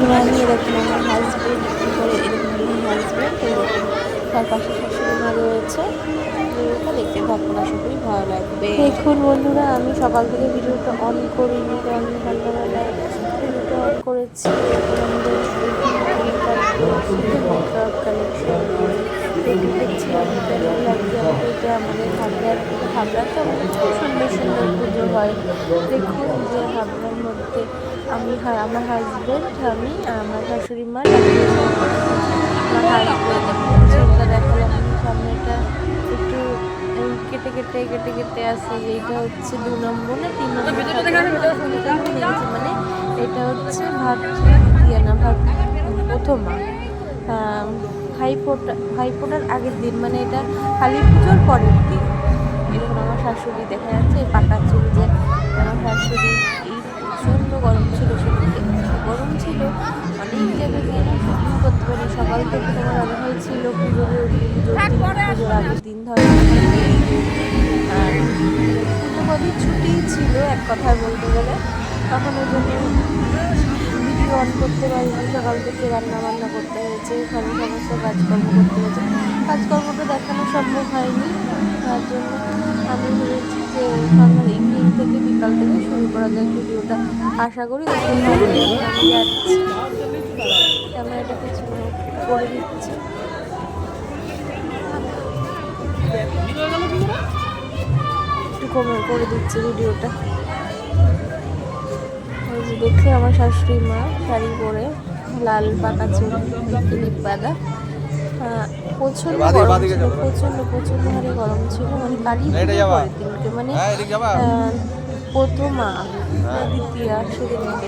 বন্ধুরা করে তার দেখতে ভালো লাগবে দেখুন বন্ধুরা, আমি সকাল থেকে ভিডিওটা অন করিনি কারণ সন্ধ্যাবেলায় ভিডিওটা অন করেছি। মেকআপ কালেকশন দেখছি এটা আমাদের হাবড়ার আমাদের খুব সুন্দর সুন্দর পুজো হয় দেখুন যে হাবড়ার মধ্যে আমি হ্যাঁ আমার হাজবেন্ড আমি আমার শাশুড়ি মা আমার হাজবেন্ড চুলটা দেখালাম সামনেটা একটু কেটে কেটে কেটে কেটে আসে এটা হচ্ছে দু নম্বর না তিন নম্বর মানে এটা হচ্ছে ভাত দিয়ে না ভাত প্রথমা ভাইফোঁটা ভাইফোঁটার আগের দিন মানে এটা কালী পুজোর পরের দিন। এরকম আমার শাশুড়ি দেখা যাচ্ছে, এই পাকা চুল যে আমার শাশুড়ি, এই প্রচণ্ড গরম ছিল সেদিকে গরম ছিল, অনেক জায়গা দিয়ে শুটিং করতে পারি। সকাল থেকে তোমার আবহাওয়া ছিল পুজোর পুজোর আগের দিন ধরে। আর পুজো ছুটি ছিল, এক কথায় বলতে গেলে। তখন ওই জন্য অন করতে পারিনি সকাল থেকে রান্না বান্না করতে হয়েছে ঘরের সমস্ত কাজকর্ম করতে হয়েছে। কাজকর্মটা দেখানো সম্ভব হয়নি, তার জন্য আমি ভেবেছি যে সন্ধ্যার ইভিনিং থেকে বিকাল থেকে শুরু করা যায় ভিডিওটা। আশা করি ক্যামেরাটা পিছনে করে দিচ্ছি। একটু কমে করে দিচ্ছি ভিডিওটা। ওই যে দেখে আমার শাশুড়ি মা শাড়ি পরে লাল পাকা চুল ক্লিপ বাদিকে, গরম ছিল হারে গরম ছিল। মানে কালী দিনকে মানে হ্যাঁ প্রথমা হ্যাঁ। দ্বিতীয়া সেদিনকে।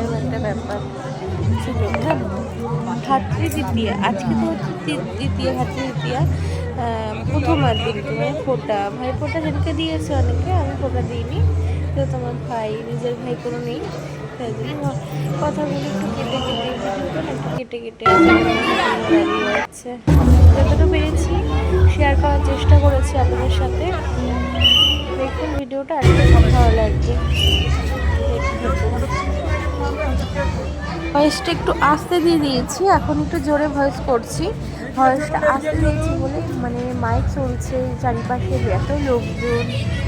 এরকম একটা ব্যাপার ছিল। হ্যাঁ দ্বিতীয়া আজকে তো হচ্ছে তি- দ্বিতীয়া ভাতৃ দ্বিতীয়া। আহ, প্রথমার দিনকে মানে ফোটা। ভাই ফোটা সেদিনকে দিয়েছে অনেকে আমি ফোটা দিইনি। তো তোমার ভাই, নিজের ভাই কোনো নেই। তাই জন্য কথাগুলো একটু কেটে কেটে কেটে কেটে যাচ্ছে। যতটা পেরেছি শেয়ার করার চেষ্টা করেছি আপনাদের সাথে। দেখুন, ভিডিওটা আর ভালো লাগবে। ভয়েসটা একটু আস্তে দিয়ে দিয়েছি। এখন একটু জোরে ভয়েস করছি। ভয়েসটা আস্তে দিয়েছি বলে মানে মাইক চলছে, চারিপাশে এত লোকজন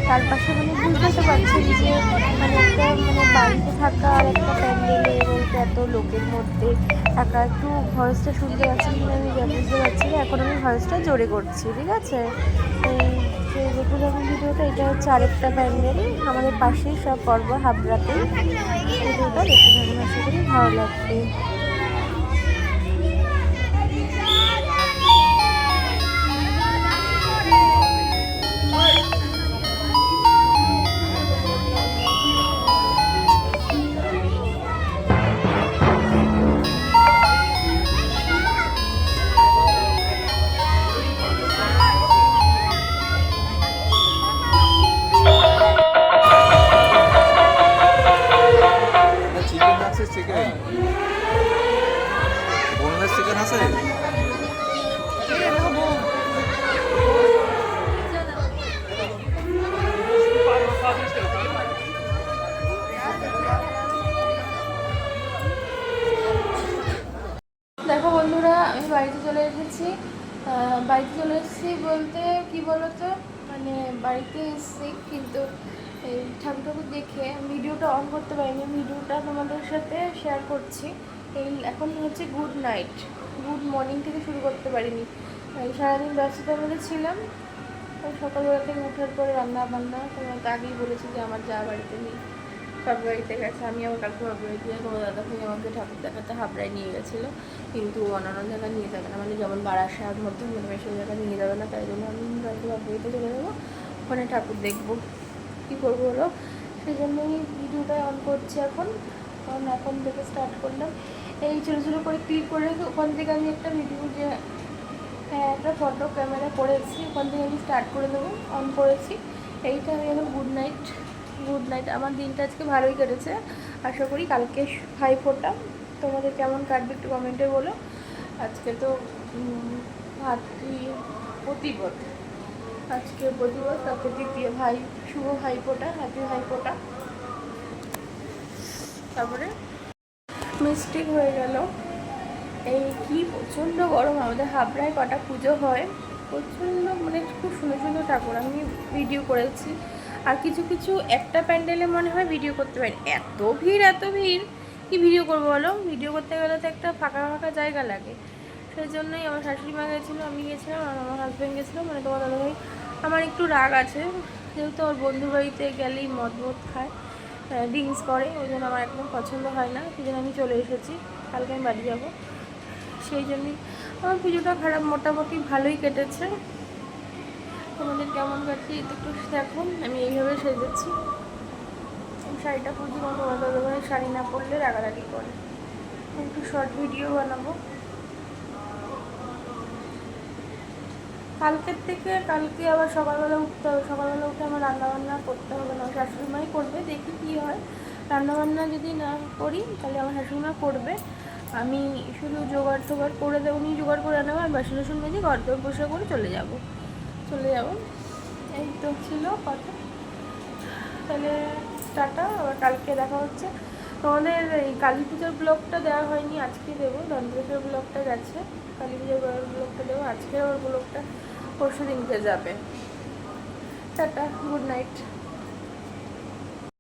তার পাশে মানে বুঝতে তো পারছেন যে মানে একটা মানে বাড়িতে থাকা আর একটা প্যান্ডেলে বলতে এত লোকের মধ্যে থাকা। একটু ভয়েসটা শুনতে পাচ্ছি আমি বুঝতে পারছি না। এখন আমি ভয়েসটা জোরে করছি, ঠিক আছে? ভিডিওটা এটা হচ্ছে আরেকটা আমাদের পাশেই সব পর্ব হাবড়াতে ভালো লাগবে। বাড়িতে চলে এসেছি বলতে, কি বলতো? মানে বাড়িতে এসেছি কিন্তু এই ঠাকুর দেখে ভিডিওটা অন করতে পারিনি ভিডিওটা তোমাদের সাথে শেয়ার করছি। এই এখন হচ্ছে গুড নাইট গুড মর্নিং থেকে শুরু করতে পারিনি। সারাদিন ব্যস্ততার মধ্যে ছিলাম সকালবেলা থেকে উঠার পরে রান্না বান্না তোমাকে আগেই বলেছি যে আমার যা বাড়িতে নেই। বাড়িতে গেছে, আমি আমার কালকে যাই তোমার দাদা ভাই আমাকে ঠাকুর দেখাতে হাবড়ায় নিয়ে গেছিল। কিন্তু অন্যান্য জায়গায় নিয়ে যাবে না মানে যেমন বারাসাত মধ্যমগ্রাম এসব জায়গায় নিয়ে যাবে না, তাই জন্য আমি কালকে বাড়িতে চলে যাব, ওখানে ঠাকুর দেখব, কী করব বলো? সেই জন্যই ভিডিওটা অন করছি এখন, কারণ এখন থেকে স্টার্ট করলাম। এই ছোটো ছোটো করে ক্লিক করে ওখান থেকে আমি একটা ভিডিও যে হ্যাঁ একটা ফটো ক্যামেরা করেছি, ওখান থেকে আমি স্টার্ট করে দেবো অন করেছি। এইটা আমি এখন গুড নাইট গুড নাইট। আমার দিনটা আজকে ভালোই কেটেছে। আশা করি কালকে ভাই ফোটা তোমাদের কেমন কাটবে একটু কমেন্টে বলো। আজকে তো ভাতৃ প্রতিপদ আজকে প্রতিপদ তারপর দ্বিতীয় ভাই, শুভ ভাই ফোটা হ্যাপি ভাই ফোটা তারপরে মিস্টেক হয়ে গেল। এই কি প্রচণ্ড গরম, আমাদের হাবড়ায় কটা পুজো হয়। প্রচণ্ড মানে খুব সুন্দর সুন্দর ঠাকুর। আমি ভিডিও করেছি। আর কিছু কিছু একটা প্যান্ডেলে মনে হয় ভিডিও করতে পারি। এত ভিড় এত ভিড়। কি ভিডিও করব বলো? ভিডিও করতে গেলে তো একটা ফাঁকা ফাঁকা জায়গা লাগে। সেই জন্যই আমার শাশুড়ি মা গেছিল, আমি গেছিলাম, আর আমার হাজব্যান্ড গেছিল মানে তোমার দাদাভাই। আমার একটু রাগ আছে, যেহেতু ওর বন্ধুর বাড়িতে গেলেই মদ মদ খায় ড্রিঙ্কস করে, ওই জন্য আমার একদম পছন্দ হয় না। সেই আমি চলে এসেছি, কালকে আমি বাড়ি যাব। সেই জন্যই আমার পুজোটা খারাপ, মোটামুটি ভালোই কেটেছে। তোমাদের কেমন কাটছে একটু দেখুন, আমি এইভাবে সেজেছি। শাড়িটা কোনো তোমার দাদাভাই শাড়ি না পরলে রাগারাগি করে। একটু শর্ট ভিডিও বানাবো। কালকের থেকে কালকে আবার সকালবেলা উঠতে হবে, সকালবেলা উঠে আমার রান্নাবান্না করতে হবে না শাশুড়ি মাই করবে, দেখি কী হয়। রান্নাবান্না যদি না করি, তাহলে আমার শাশুড়ি মা করবে। আমি শুধু জোগাড় টোগাড় করে দেবো, উনি জোগাড় করে নেব আর বাসন টাসন মেজে ঘর বসে করে চলে যাব। চলে যাব। এই তো ছিল কথা। তাহলে টাটা, আবার কালকে দেখা হচ্ছে। তোমাদের এই কালী পুজোর ব্লগটা দেওয়া হয়নি, আজকে দেবো। ধনতেরাসের ব্লগটা গেছে। কালী পুজোর ব্লগটা দেবো। আজকে ওর ব্লগটা পরশু দিনকে যাবে। Tata, good night.